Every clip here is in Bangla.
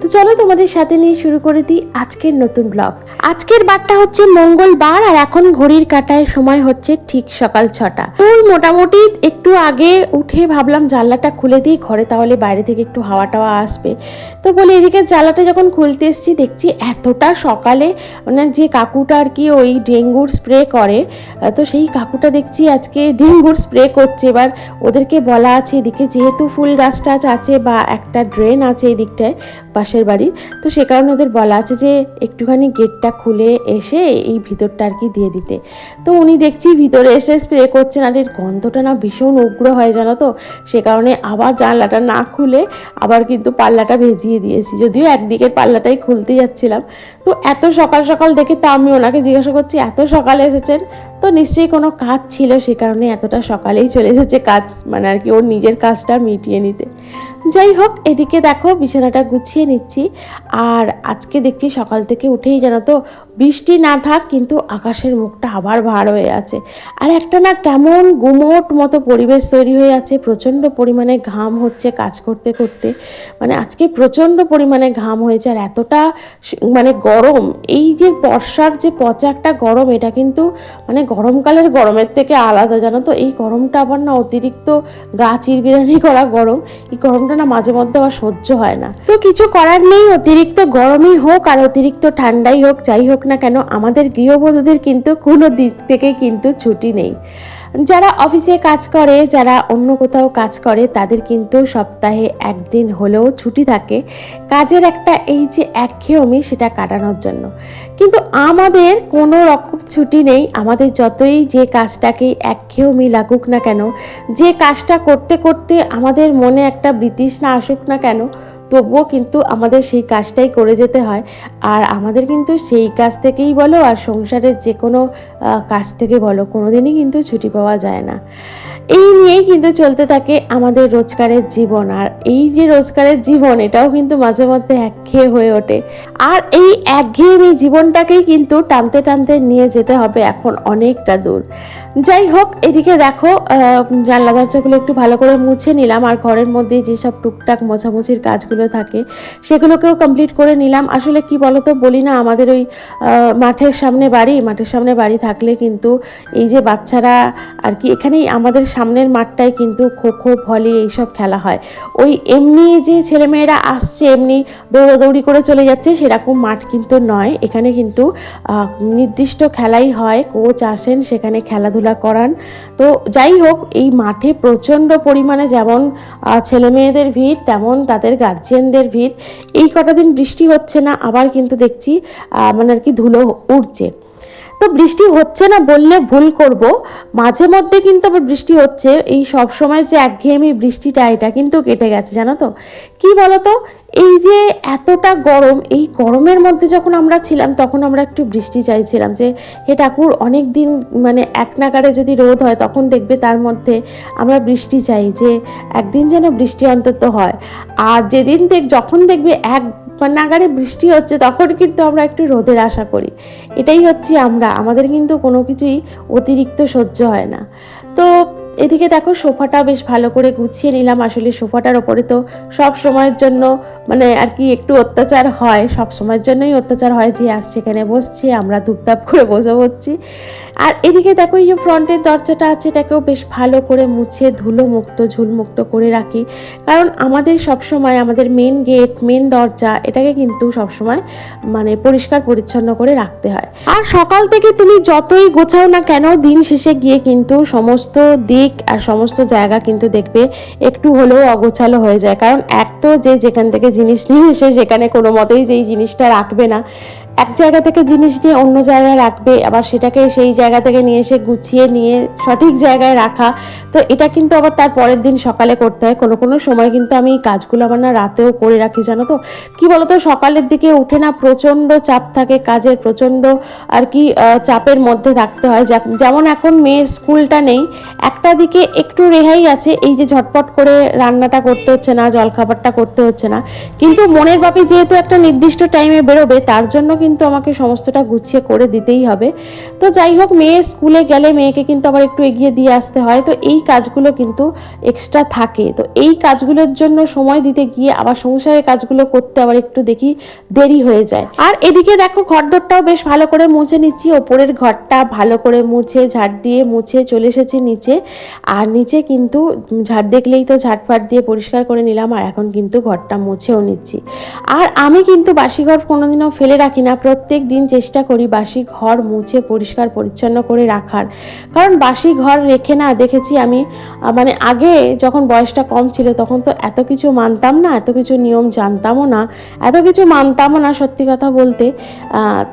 তো চলো তোমাদের সাথে নিয়ে শুরু করে দিই আজকের নতুন ব্লগ। আজকের বারটা হচ্ছে মঙ্গলবার আর এখন ঘড়ির কাটায় সময় হচ্ছে ঠিক সকাল ছটা। ওই মোটামুটি একটু আগে উঠে ভাবলাম জানলাটা খুলে দিই, ঘরে তাহলে বাইরে থেকে একটু হাওয়া টাওয়া আসবে। তো বলে এদিকে জানলাটা যখন খুলতে এসেছি দেখছি এতটা সকালে মানে যে কাকুটা আর কি ওই ডেঙ্গুর স্প্রে করে, তো সেই কাকুটা দেখছি আজকে ডেঙ্গুর স্প্রে করছে। এবার ওদেরকে বলা আছে এদিকে যেহেতু ফুল গাছ টাছ আছে বা একটা ড্রেন আছে এই দিকটায় পাশের বাড়ির তো সে কারণে ওদের বলা আছে যে একটুখানি গেটটা খুলে এসে এই ভিতরটা আর কি দিয়ে দিতে। তো উনি দেখছি ভিতরে এসে স্প্রে করছেন আর এর গন্ধটা না ভীষণ উগ্র হয় জানো তো। সে কারণে আবার জানলাটা না খুলে আবার কিন্তু পাল্লাটা ভেজিয়ে দিয়েছি। যদিও একদিকের পাল্লাটাই খুলতে যাচ্ছিলাম। তো এত সকাল সকাল দেখে তো আমি ওনাকে জিজ্ঞাসা করছি, এত সকালে এসেছেন? তো নিশ্চয়ই কোনো কাজ ছিল। সে কারণে এতটা সকালেই চলে এসেছে কাজ মানে আর কি ওর নিজের কাজটা মিটিয়ে নিতে। যাই হোক এদিকে দেখো বিছানাটা গুছিয়ে নিচ্ছি। আর আজকে দেখছি সকাল থেকে উঠেই জানো তো বৃষ্টি না থাক, কিন্তু আকাশের মুখটা আবার ভার হয়ে আছে। আর একটা না কেমন গুমোট মতো পরিবেশ তৈরি হয়ে আছে, প্রচণ্ড পরিমাণে ঘাম হচ্ছে কাজ করতে করতে। মানে আজকে প্রচণ্ড পরিমাণে ঘাম হয়েছে, আর এতটা মানে গরম, এই যে বর্ষার যে পচা একটা গরম, এটা কিন্তু মানে গরমকালের গরমের থেকে আলাদা, জানো তো? এই গরমটা আবার না অতিরিক্ত গা চিরবিরানি করা গরম, এই গরমটা না মাঝে মধ্যে আবার সহ্য হয় না। তো কিছু করার নেই, অতিরিক্ত গরমই হোক আর অতিরিক্ত ঠান্ডাই হোক, যাই হোক না কেন, আমাদের গৃহবধূদের কিন্তু কোনো দিক থেকে কিন্তু ছুটি নেই। যারা অফিসে কাজ করে, যারা অন্য কোথাও কাজ করে, তাদের কিন্তু সপ্তাহে একদিন হলেও ছুটি থাকে। কাজের একটা এই যে একঘেয়েমি, সেটা কাটানোর জন্য। কিন্তু আমাদের কোনো রকম ছুটি নেই। আমাদের যতই যে কাজটাকে একঘেয়েমি লাগুক না কেন, যে কাজটা করতে করতে আমাদের মনে একটা বিতৃষ্ণা আসুক না কেন তবুও কিন্তু আমাদের সেই কাজটাই করে যেতে হয়। আর আমাদের কিন্তু সেই কাজ থেকেই বলো আর সংসারের যে কোনো কাজ থেকে বলো, কোনোদিনই কিন্তু ছুটি পাওয়া যায় না। এই নিয়েই কিন্তু চলতে থাকে আমাদের রোজগারের জীবন। আর এই যে রোজগারের জীবন, এটাও কিন্তু মাঝে মধ্যে একঘেয়ে হয়ে ওঠে। আর এই একঘেয়েমি জীবনটাকেই কিন্তু টানতে টানতে নিয়ে যেতে হবে এখন অনেকটা দূর। যাই হোক, এদিকে দেখো জানলা দরজাগুলো একটু ভালো করে মুছে নিলাম আর ঘরের মধ্যে যেসব টুকটাক মোছামুছির কাজগুলো থাকে, সেগুলোকেও কমপ্লিট করে নিলাম। আসলে কি বলতো, বলি না, আমাদের ওই মাঠের সামনে বাড়ি, মাঠের সামনে বাড়ি থাকলে কিন্তু এই যে বাচ্চারা আর কি, এখানেই আমাদের সামনের মাঠটায় কিন্তু খো খো ভলি এইসব খেলা হয়। ওই এমনি যে ছেলেমেয়েরা আসছে, এমনি দৌড়াদৌড়ি করে চলে যাচ্ছে, সেরকম মাঠ কিন্তু নয়। এখানে কিন্তু নির্দিষ্ট খেলাই হয়, কোচ আসেন, সেখানে খেলাধুলা করান। তো যাই হোক, এই মাঠে প্রচণ্ড পরিমাণে যেমন ছেলে মেয়েদের ভিড়, তেমন তাদের গার্জিয়ানদের ভিড়। এই কটা দিন বৃষ্টি হচ্ছে না, আবার কিন্তু দেখছি মানে আর কি ধুলো উঠছে তো বৃষ্টি হচ্ছে না বললে ভুল করব। মাঝে মধ্যে কিন্তু আবার বৃষ্টি হচ্ছে। এই সব সময় যে একঘেয়েমি বৃষ্টিটা, এটা কিন্তু কেটে গেছে, জানো তো? কি বলতো? এই যে এতটা গরম, এই গরমের মধ্যে যখন আমরা ছিলাম, তখন আমরা একটু বৃষ্টি চাইছিলাম যে, হে ঠাকুর, অনেক দিন মানে এক নাগারে যদি রোদ হয়, তখন দেখবে তার মধ্যে আমরা বৃষ্টি চাই যে, একদিন যেন বৃষ্টি অন্তত হয়। আর যেদিন দেখ, যখন দেখবে এক নাগারে বৃষ্টি হচ্ছে, তখন কিন্তু আমরা একটু রোদের আশা করি। এটাই হচ্ছে আমরা, আমাদের কিন্তু কোনো কিছুই অতিরিক্ত সহ্য হয় না। তো এদিকে দেখো সোফাটা বেশ ভালো করে গুছিয়ে নিলাম। আসলে সোফাটার ওপরে তো সব সময়ের জন্য মানে আর কি একটু অত্যাচার হয়। সব সময়ের জন্যই অত্যাচার হয় যে আসছে এখানে বসছে, আমরা ধূপধাপ করে বসে পড়ছি। আর এদিকে দেখো এই যে ফ্রন্টের দরজাটা আছে, এটাকেও বেশ ভালো করে মুছে ধুলো মুক্ত ঝুলমুক্ত করে রাখি। কারণ আমাদের সব সময় আমাদের মেন গেট মেন দরজা, এটাকে কিন্তু সব সময় মানে পরিষ্কার পরিচ্ছন্ন করে রাখতে হয়। আর সকাল থেকে তুমি যতই গোছাও না কেন, দিন শেষে গিয়ে কিন্তু সমস্ত দিক আর সমস্ত জায়গা কিন্তু দেখবে একটু হলেও অগোছালো হয়ে যায়। কারণ এক তো যে যেখান থেকে জিনিস নিয়ে এসে সেখানে কোনো মতেই যেই জিনিসটা রাখবে না এক জায়গা থেকে জিনিস নিয়ে অন্য জায়গায় রাখবে, আবার সেটাকে সেই জায়গা থেকে নিয়ে এসে গুছিয়ে নিয়ে সঠিক জায়গায় রাখা। তো এটা কিন্তু আবার তার পরের দিন সকালে করতে হয়। কোনো কোনো সময় কিন্তু আমি কাজগুলো আমার না রাতেও করে রাখি, জানো তো? কি বলতো, সকালের দিকে উঠে না প্রচণ্ড চাপ থাকে কাজের, প্রচণ্ড আর কি চাপের মধ্যে থাকতে হয়। যেমন এখন মেয়ের স্কুলটা নেই, একটা দিকে একটু রেহাই আছে, এই যে ঝটপট করে রান্নাটা করতে হচ্ছে না, জলখাবারটা করতে হচ্ছে না। কিন্তু মনের বাপি যেহেতু একটা নির্দিষ্ট টাইমে বেরোবে, তার জন্য কিন্তু আমাকে সমস্তটা গুছিয়ে করে দিতেই হবে। তো যাই হোক, মেয়ে স্কুলে গেলে মেয়েকে কিন্তু আবার একটু এগিয়ে দিয়ে আসতে হয়। তো এই কাজগুলো কিন্তু এক্সট্রা থাকে। তো এই কাজগুলোর জন্য সময় দিতে গিয়ে আবার সংসারের কাজগুলো করতে আবার একটু দেখি দেরি হয়ে যায়। আর এদিকে দেখো, ঘরদোরটাও বেশ ভালো করে মুছে নিচ্ছি। ওপরের ঘরটা ভালো করে মুছে, ঝাড় দিয়ে মুছে চলে এসেছি নিচে। আর নিচে কিন্তু ঝাড় দেখলেই তো ঝাড়ফাট দিয়ে পরিষ্কার করে নিলাম। আর এখন কিন্তু ঘরটা মুছেও নিচ্ছি। আর আমি কিন্তু বাসি ঘর কোনোদিনও ফেলে রাখি না। প্রত্যেক দিন চেষ্টা করি বাসি ঘর মুছে পরিষ্কার পরিচ্ছন্ন করে রাখার। কারণ বাসি ঘর রেখে না দেখেছি আমি মানে আগে যখন বয়সটা কম ছিল তখন তো এত কিছু মানতাম না, এত কিছু নিয়ম জানতামও না, এত কিছু মানতামও না সত্যি কথা বলতে।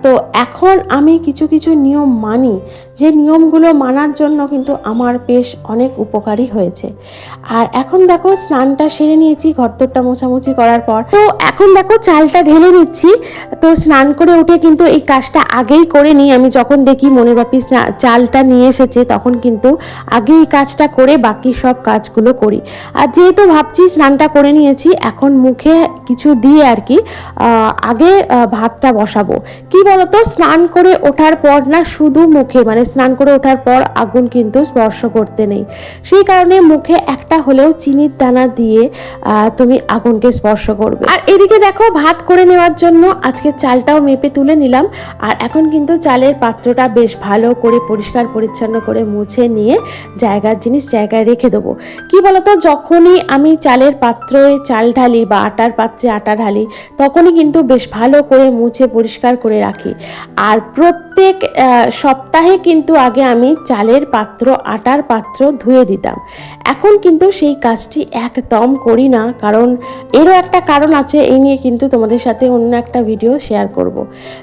তো এখন আমি কিছু কিছু নিয়ম মানি। যে নিয়মগুলো মানার জন্য কিন্তু আমার বেশ অনেক উপকারী হয়েছে। আর এখন দেখো স্নানটা সেরে নিয়েছি ঘরদোরটা মোছামুছি করার পর। তো এখন দেখো চালটা ঢেলে নিচ্ছি। তো স্নান করে উঠে কিন্তু এই কাজটা আগেই করে নিই। আমি যখন দেখি মনে বাপি চালটা নিয়ে এসেছে, তখন কিন্তু আগে এই কাজটা করে বাকি সব কাজগুলো করি। আর যেহেতু ভাবছি স্নানটা করে নিয়েছি, এখন মুখে কিছু দিয়ে আর কি আগে ভাতটা বসাবো। কি বলতো, স্নান করে ওঠার পর না শুধু মুখে মানে স্নান করে ওঠার পর আগুন কিন্তু স্পর্শ করতে নেই। সেই কারণে মুখে একটা হলেও চিনির দানা দিয়ে তুমি আগুনকে স্পর্শ করবে। আর এদিকে দেখো, ভাত করে নেওয়ার জন্য আজকে চালটাও মেপে তুলে নিলাম। আর এখন কিন্তু চালের পাত্রটা বেশ ভালো করে পরিষ্কার, পরিচ্ছন্ন করে মুছে নিয়ে জায়গার জিনিস জায়গায় রেখে দেবো। কি বলতো, যখনই আমি চালের পাত্রে চাল ঢালি বা আটার পাত্রে আটা ঢালি, তখনই কিন্তু বেশ ভালো করে মুছে, পরিষ্কার করে রাখি। আর প্রত্যেক সপ্তাহে কিন্তু আগে আমি চালের পাত্র, আটার পাত্র ধুয়ে দিতাম। এখন কিন্তু সেই কাজটি একদম করি না, কারণ এরও একটা কারণ আছে, এই নিয়ে কিন্তু তোমাদের সাথে অন্য একটা ভিডিও শেয়ার করব।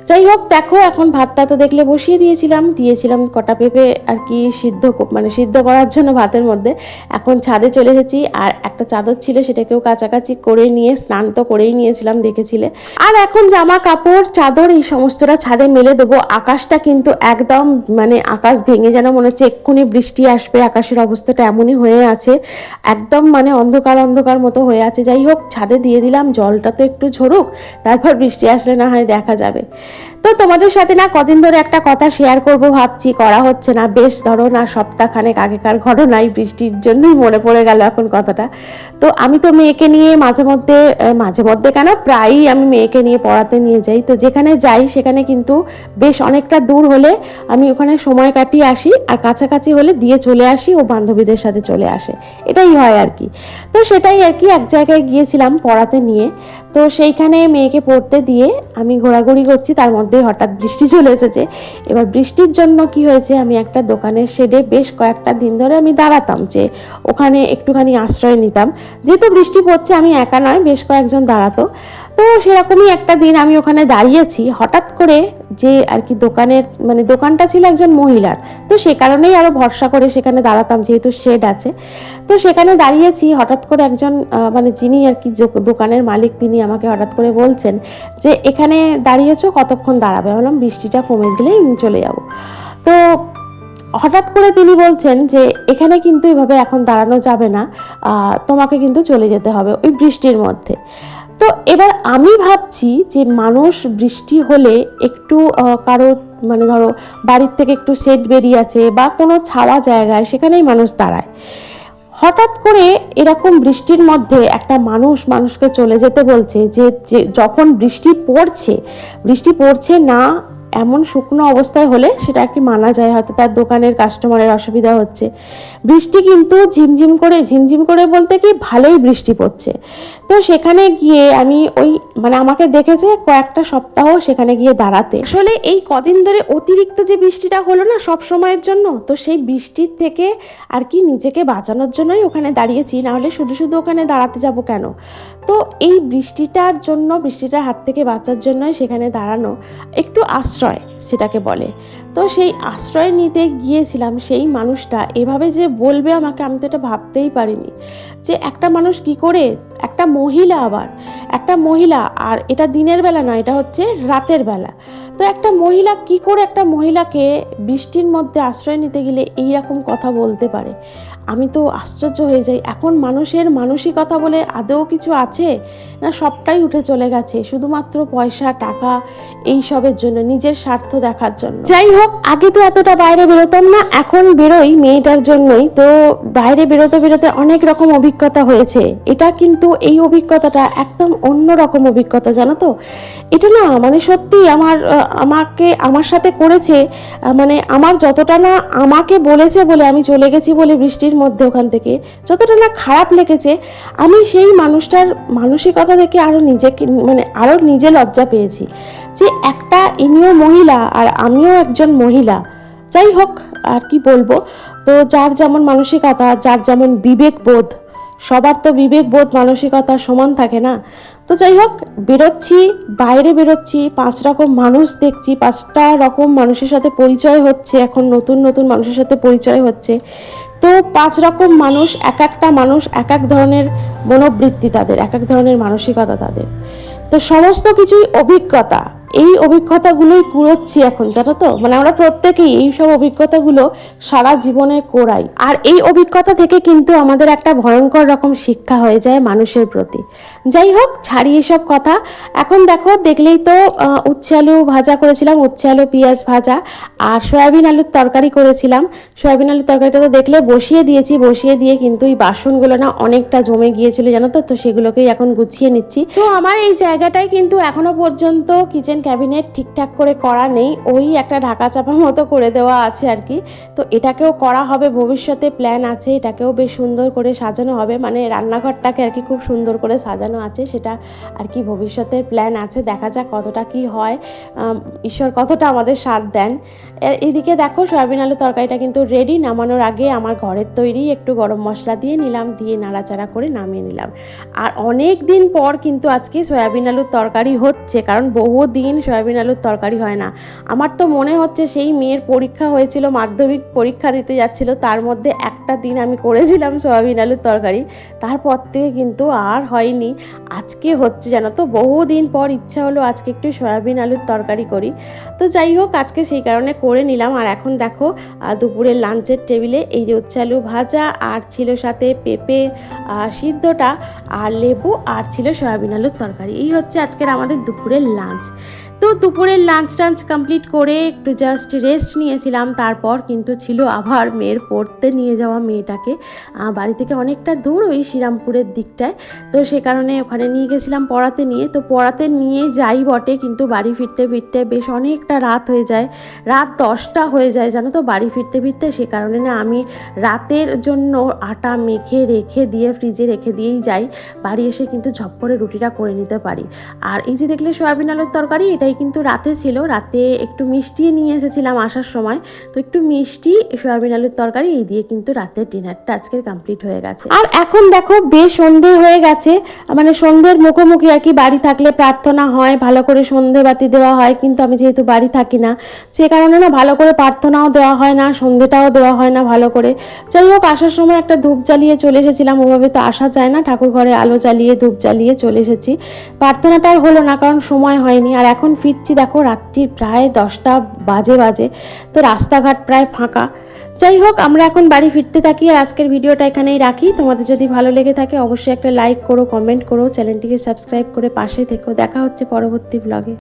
যাই হোক দেখো, এখন ভাতটা তো দেখলে বসিয়ে দিয়েছিলাম দিয়েছিলাম কটা পেঁপে আর কি সিদ্ধ মানে সিদ্ধ করার জন্য ভাতের মধ্যে। এখন ছাদে চলে এসেছি, আর একটা চাদর ছিল সেটাকেও কাছাকাছি করে নিয়ে, স্নান তো করেই নিয়েছিলাম, দেখেছিলে। আর এখন জামা কাপড়, চাদর, এই সমস্তটা ছাদে মেলে দেবো। আকাশটা কিন্তু একদম মানে আকাশ ভেঙে যেন মনে হচ্ছে এক্ষুনি বৃষ্টি আসবে, আকাশের অবস্থাটা এমনই হয়ে আছে। একদম মানে অন্ধকার অন্ধকার মতো হয়ে আছে। যাই হোক ছাদে দিয়ে দিলাম, জলটা তো একটু ঝরুক, তারপর বৃষ্টি আসলে না হয় দেখা যাবে। clave. তো তোমাদের সাথে না কদিন ধরে একটা কথা শেয়ার করব, ভাবছি, করা হচ্ছে না। বেশ ধরো না, সপ্তাহখানেক আগেকার ঘটনাই বৃষ্টির জন্যই মনে পড়ে গেল এখন কথাটা। তো আমি তো মেয়েকে নিয়ে মাঝে মধ্যে মাঝে মধ্যে কেন, প্রায়ই আমি মেয়েকে নিয়ে পড়াতে নিয়ে যাই। তো যেখানে যাই, সেখানে কিন্তু বেশ অনেকটা দূর হলে আমি ওখানে সময় কাটিয়ে আসি আর কাছাকাছি হলে দিয়ে চলে আসি ও বান্ধবীদের সাথে চলে আসে। এটাই হয় আর কি। তো সেটাই আর কি, এক জায়গায় গিয়েছিলাম পড়াতে নিয়ে। তো সেইখানে মেয়েকে পড়তে দিয়ে আমি ঘোরাঘুরি করছি, তার মধ্যে হঠাৎ বৃষ্টি চলে এসেছে। এবার বৃষ্টির জন্য কি হয়েছে আমি একটা দোকানের শেডে বেশ কয়েকটা দিন ধরে আমি দাঁড়াতাম যে ওখানে একটুখানি আশ্রয় নিতাম। যেহেতু বৃষ্টি পড়ছে আমি একা নয়, বেশ কয়েকজন দাঁড়াতো। তো সেরকমই একটা দিন আমি ওখানে দাঁড়িয়েছি। হঠাৎ করে যে আর কি দোকানের মানে দোকানটা ছিল একজন মহিলার। তো সে কারণেই আরও ভরসা করে সেখানে দাঁড়াতাম যেহেতু শেড আছে। তো সেখানে দাঁড়িয়েছি, হঠাৎ করে একজন মানে যিনি আর কি দোকানের মালিক তিনি আমাকে হঠাৎ করে বলছেন যে, এখানে দাঁড়িয়েছো, কতক্ষণ দাঁড়াবে? বললাম, বৃষ্টিটা কমে গেলেই চলে যাব। তো হঠাৎ করে তিনি বলছেন যে, এখানে কিন্তু এভাবে এখন দাঁড়ানো যাবে না। তোমাকে কিন্তু চলে যেতে হবে ওই বৃষ্টির মধ্যে। তো এবার আমি ভাবছি যে মানুষ বৃষ্টি হলে একটু কারও মানে ধরো বাড়ির থেকে একটু সেট বেরিয়ে আছে বা কোনো ছাওয়া জায়গায় সেখানেই মানুষ দাঁড়ায়। হঠাৎ করে এরকম বৃষ্টির মধ্যে একটা মানুষ মানুষকে চলে যেতে বলছে যে যখন বৃষ্টি পড়ছে বৃষ্টি পড়ছে না এমন শুকনো অবস্থায় হলে সেটা আর কি মানা যায়, হয়তো তার দোকানের কাস্টমারের অসুবিধা হচ্ছে। বৃষ্টি কিন্তু ঝিমঝিম করে ঝিমঝিম করে বলতে কি ভালোই বৃষ্টি পড়ছে। তো সেখানে গিয়ে আমি ওই মানে আমাকে দেখেছে কয়েকটা সপ্তাহ সেখানে গিয়ে দাঁড়াতে। আসলে এই কদিন ধরে অতিরিক্ত যে বৃষ্টিটা হলো না সব সময়ের জন্য, তো সেই বৃষ্টির থেকে আর কি নিজেকে বাঁচানোর জন্যই ওখানে দাঁড়িয়েছি নাহলে শুধু শুধু ওখানে দাঁড়াতে যাব কেন? তো এই বৃষ্টিটার জন্য, বৃষ্টিটার হাত থেকে বাঁচার জন্যই সেখানে দাঁড়ানো একটু আশ্রয়, সেটাকে বলে। তো সেই আশ্রয় নিতে গিয়েছিলাম সেই মানুষটা। এভাবে যে বলবে আমাকে আমি তো এটা ভাবতেই পারিনি। যে একটা মানুষ কি করে? একটা মহিলা আবার। একটা মহিলা, আর এটা দিনের বেলা নয়, এটা হচ্ছে রাতের বেলা। তো একটা মহিলা কি করে একটা মহিলাকে বৃষ্টির মধ্যে আশ্রয় নিতে গেলে এই রকম কথা বলতে পারে? আমি তো আশ্চর্য হয়ে যাই। এখন মানুষের মানসিকতা বলে আদৌ কিছু আছে? না, সবটাই উঠে চলে গেছে, শুধুমাত্র পয়সা, টাকা এই সবের জন্য, নিজের স্বার্থ দেখার জন্য। যাই হোক, আগে তো এতটা বাইরে বেরোতাম না, এখন বেরোই মেয়েটার জন্যই। তো বাইরে বেরোতে বেরোতে অনেক রকম অভিজ্ঞতা হয়েছে। এটা কিন্তু এই অভিজ্ঞতাটা একদম অন্য রকম অভিজ্ঞতা, জানো তো? এটা না মানে সত্যি আমার আমাকে, আমার সাথে করেছে মানে আমার যতটা না আমাকে বলেছে বলে আমি চলে গেছি বলে বৃষ্টির মধ্যে ওখান থেকে যতটা না খারাপ লেগেছে, আমি সেই মানুষটার মানসিকতা দেখে আরও নিজেকে মানে আরও নিজে লজ্জা পেয়েছি যে একটা ইনিও মহিলা আর আমিও একজন মহিলা। যাই হোক, আর কি বলব? তো যার যেমন মানসিকতা, যার যেমন বিবেকবোধ, সবার তো বিবেকবোধ, মানসিকতা সমান থাকে না। তো যাই হোক, বেরোচ্ছি, বাইরে বেরোচ্ছি, পাঁচ রকম মানুষ দেখছি, পাঁচটা রকম মানুষের সাথে পরিচয় হচ্ছে, এখন নতুন নতুন মানুষের সাথে পরিচয় হচ্ছে। তো পাঁচ রকম মানুষ, এক একটা মানুষ এক এক ধরনের মনোবৃত্তি তাদের, এক এক ধরনের মানসিকতা তাদের। তো সমস্ত কিছুই অভিজ্ঞতা। এই অভিজ্ঞতাগুলোই কুড়োচ্ছি এখন, জানো তো? মানে আমরা প্রত্যেকেই এই সব অভিজ্ঞতাগুলো সারা জীবনে কোরাই আর এই অভিজ্ঞতা থেকে কিন্তু আমাদের একটা ভয়ঙ্কর রকম শিক্ষা হয়ে যায় মানুষের প্রতি। যাই হোক ছাড়ি এসব কথা। এখন দেখো, দেখলেই তো উচ্ছে আলু ভাজা করেছিলাম, উচ্ছে আলু, পেঁয়াজ ভাজা আর সয়াবিন আলুর তরকারি করেছিলাম। সয়াবিন আলুর তরকারিটা তো দেখলে বসিয়ে দিয়েছি, বসিয়ে দিয়ে কিন্তু এই বাসনগুলো না অনেকটা জমে গিয়েছিল, জানো তো? তো সেগুলোকেই এখন গুছিয়ে নিচ্ছি। তো আমার এই জায়গাটায় কিন্তু এখনও পর্যন্ত কিচেন ক্যাবিনেট ঠিকঠাক করে করা নেই, ওই একটা ঢাকা চাপা মতো করে দেওয়া আছে আর কি। তো এটাকেও করা হবে, ভবিষ্যতে প্ল্যান আছে, এটাকেও বেশ সুন্দর করে সাজানো হবে। মানে রান্নাঘরটাকে আর কি খুব সুন্দর করে সাজানো আছে, সেটা আর কি ভবিষ্যতের প্ল্যান আছে। দেখা যাক কতটা কি হয়। ঈশ্বর কতটা আমাদের সাথ দেন। এদিকে দেখো, সয়াবিন আলু তরকারিটা কিন্তু রেডি নামানোর আগে আমার ঘরের তৈরি একটু গরম মশলা দিয়ে নিলাম, দিয়ে নাড়াচাড়া করে নামিয়ে নিলাম। আর অনেক দিন পর কিন্তু আজকে সয়াবিন আলুর তরকারি হচ্ছে, কারণ বহু দিন সয়াবিন আলুর তরকারি হয় না। আমার তো মনে হচ্ছে সেই মেয়ের পরীক্ষা হয়েছিল, মাধ্যমিক পরীক্ষা দিতে যাচ্ছিল, তার মধ্যে একটা দিন আমি করেছিলাম সয়াবিন আলুর তরকারি। তারপর থেকে কিন্তু আর হয়নি। আজকে হচ্ছে জানো তো বহুদিন পর ইচ্ছা হলো আজকে একটু সয়াবিন আলুর তরকারি করি। তো যাই হোক, আজকে সেই কারণে করে নিলাম। আর এখন দেখো দুপুরের লাঞ্চের টেবিলে এই যে উচ্ছে আলু ভাজা, আর ছিল সাথে পেঁপে সিদ্ধটা, আর লেবু, আর ছিল সয়াবিন আলুর তরকারি। এই হচ্ছে আজকের আমাদের দুপুরের লাঞ্চ। তো দুপুরের লাঞ্চ টাঞ্চ কমপ্লিট করে একটু জাস্ট রেস্ট নিয়েছিলাম। তারপর কিন্তু ছিল আবার মেয়ের পড়তে নিয়ে যাওয়া মেয়েটাকে। বাড়ি থেকে অনেকটা দূর ওই শ্রীরামপুরের দিকটায়। তো সে কারণে ওখানে নিয়ে গেছিলাম পড়াতে নিয়ে। তো পড়াতে নিয়ে যাই বটে, কিন্তু বাড়ি ফিরতে ফিরতে বেশ অনেকটা রাত হয়ে যায়। রাত দশটা হয়ে যায়, জানো তো? বাড়ি ফিরতে ফিরতে সে কারণে না আমি রাতের জন্য আটা মেখে রেখে দিয়ে ফ্রিজে রেখে দিয়েই যাই। বাড়ি এসে কিন্তু ঝপ করে রুটিটা করে নিতে পারি। আর এই যে দেখলে সয়াবিন আলুর তরকারি, এটাই কিন্তু রাতে ছিল। রাতে একটু মিষ্টি নিয়ে এসেছিলাম আসার সময়। তো একটু মিষ্টি, সয়াবিন আলুর তরকারি, এই দিয়ে কিন্তু রাতের ডিনারটা আজকের কমপ্লিট হয়ে গেছে। আর এখন দেখো, বেশ সন্ধে হয়ে গেছে। মানে সন্ধ্যের মুখোমুখি আর কি বাড়ি থাকলে প্রার্থনা হয়, ভালো করে সন্ধে বাতি দেওয়া হয়। কিন্তু আমি যেহেতু বাড়ি থাকি না, সে কারণে না ভালো করে প্রার্থনাও দেওয়া হয় না, সন্ধেটাও দেওয়া হয় না ভালো করে। যাই হোক, আসার সময় একটা ধূপ জ্বালিয়ে চলে এসেছিলাম। ওভাবে তো আসা যায় না, ঠাকুর ঘরে আলো জ্বালিয়ে ধূপ জ্বালিয়ে চলে এসেছি। প্রার্থনাটা হলো না, কারণ সময় হয়নি। আর এখন ফিরছি, দেখো রাত্রি প্রায় দশটা বাজে বাজে, তো রাস্তাঘাট প্রায় ফাঁকা। যাই হোক, আমরা এখন বাড়ি ফিরতে থাকি আর আজকের ভিডিওটা এখানেই রাখি। তোমাদের যদি ভালো লেগে থাকে, অবশ্যই একটা লাইক করো, কমেন্ট করো, চ্যানেলটিকে সাবস্ক্রাইব করে পাশে থেকো। দেখা হচ্ছে পরবর্তী ব্লগে